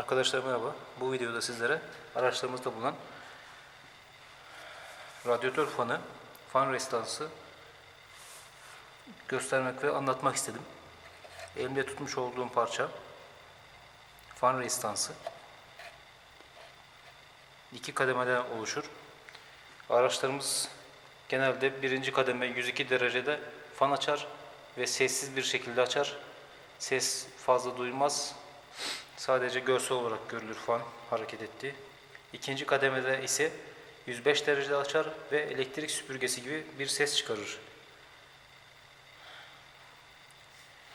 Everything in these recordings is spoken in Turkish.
Arkadaşlar merhaba. Bu videoda sizlere araçlarımızda bulunan radyatör fanı, fan restansı göstermek ve anlatmak istedim. Elimde tutmuş olduğum parça fan restansı. İki kademeden oluşur. Araçlarımız genelde birinci kademe 102 derecede fan açar ve sessiz bir şekilde açar. Ses fazla duyulmaz. Sadece görsel olarak görülür fan hareket ettiği. İkinci kademede ise 105 derecede açar ve elektrik süpürgesi gibi bir ses çıkarır.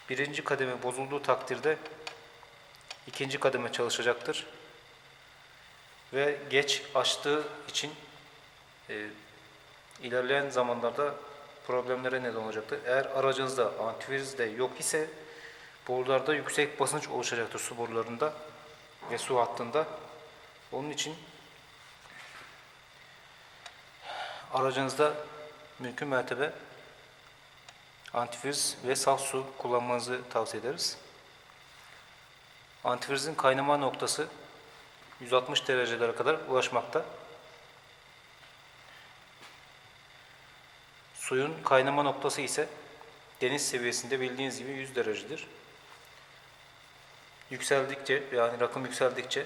Birinci kademe bozulduğu takdirde ikinci kademe çalışacaktır. Ve geç açtığı için e, ilerleyen zamanlarda problemlere neden olacaktır. Eğer aracınızda antivirüs de yok ise borularda yüksek basınç oluşacaktır su borularında ve su hattında. Onun için aracınızda mümkün mertebe antivirüs ve saf su kullanmanızı tavsiye ederiz. Antivirüsün kaynama noktası 160 derecelere kadar ulaşmakta. Suyun kaynama noktası ise deniz seviyesinde bildiğiniz gibi 100 derecedir. Yükseldikçe yani rakım yükseldikçe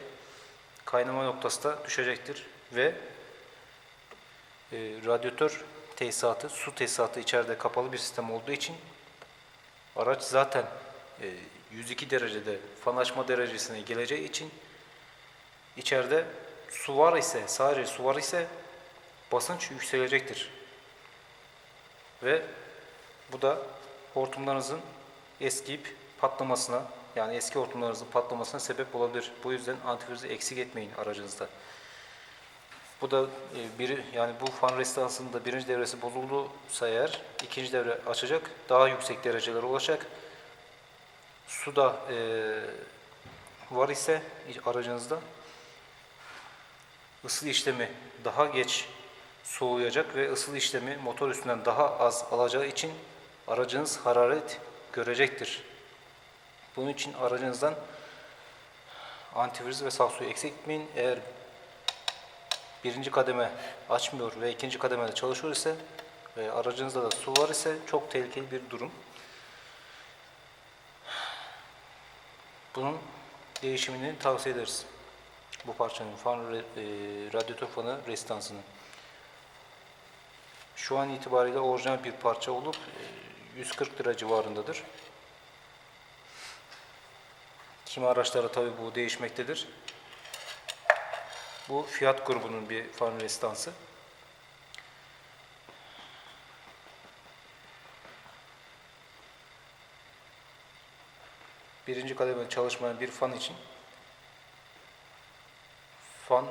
kaynama noktası da düşecektir ve e, radyatör tesisatı, su tesisatı içeride kapalı bir sistem olduğu için araç zaten e, 102 derecede fan açma derecesine geleceği için içeride su var ise sadece su var ise basınç yükselecektir. Ve bu da hortumlarınızın eskiyip patlamasına yani eski hortumlarınızın patlamasına sebep olabilir. Bu yüzden antivirüsü eksik etmeyin aracınızda. Bu da e, biri yani bu fan restansının da birinci devresi bozulduysa eğer ikinci devre açacak. Daha yüksek derecelere ulaşacak. Su da e, var ise aracınızda ısı işlemi daha geç soğuyacak ve ısıl işlemi motor üstünden daha az alacağı için aracınız hararet görecektir. Bunun için aracınızdan antivirüs ve saf suyu eksik etmeyin. Eğer birinci kademe açmıyor ve ikinci kademede çalışıyor ise ve aracınızda da su var ise çok tehlikeli bir durum. Bunun değişimini tavsiye ederiz. Bu parçanın fan, e, radyatör fanı restansının. Şu an itibariyle orijinal bir parça olup e, 140 lira civarındadır. Kimi araçlara tabi bu değişmektedir. Bu fiyat grubunun bir fan restansı. Birinci kademe çalışmayan bir fan için fan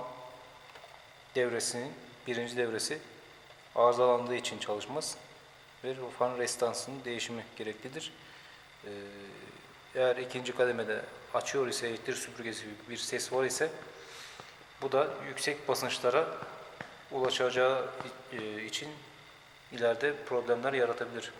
devresinin birinci devresi arızalandığı için çalışmaz ve fan restansının değişimi gereklidir. Ee, eğer ikinci kademede açıyor ise elektrik süpürgesi bir ses var ise bu da yüksek basınçlara ulaşacağı e, için ileride problemler yaratabilir.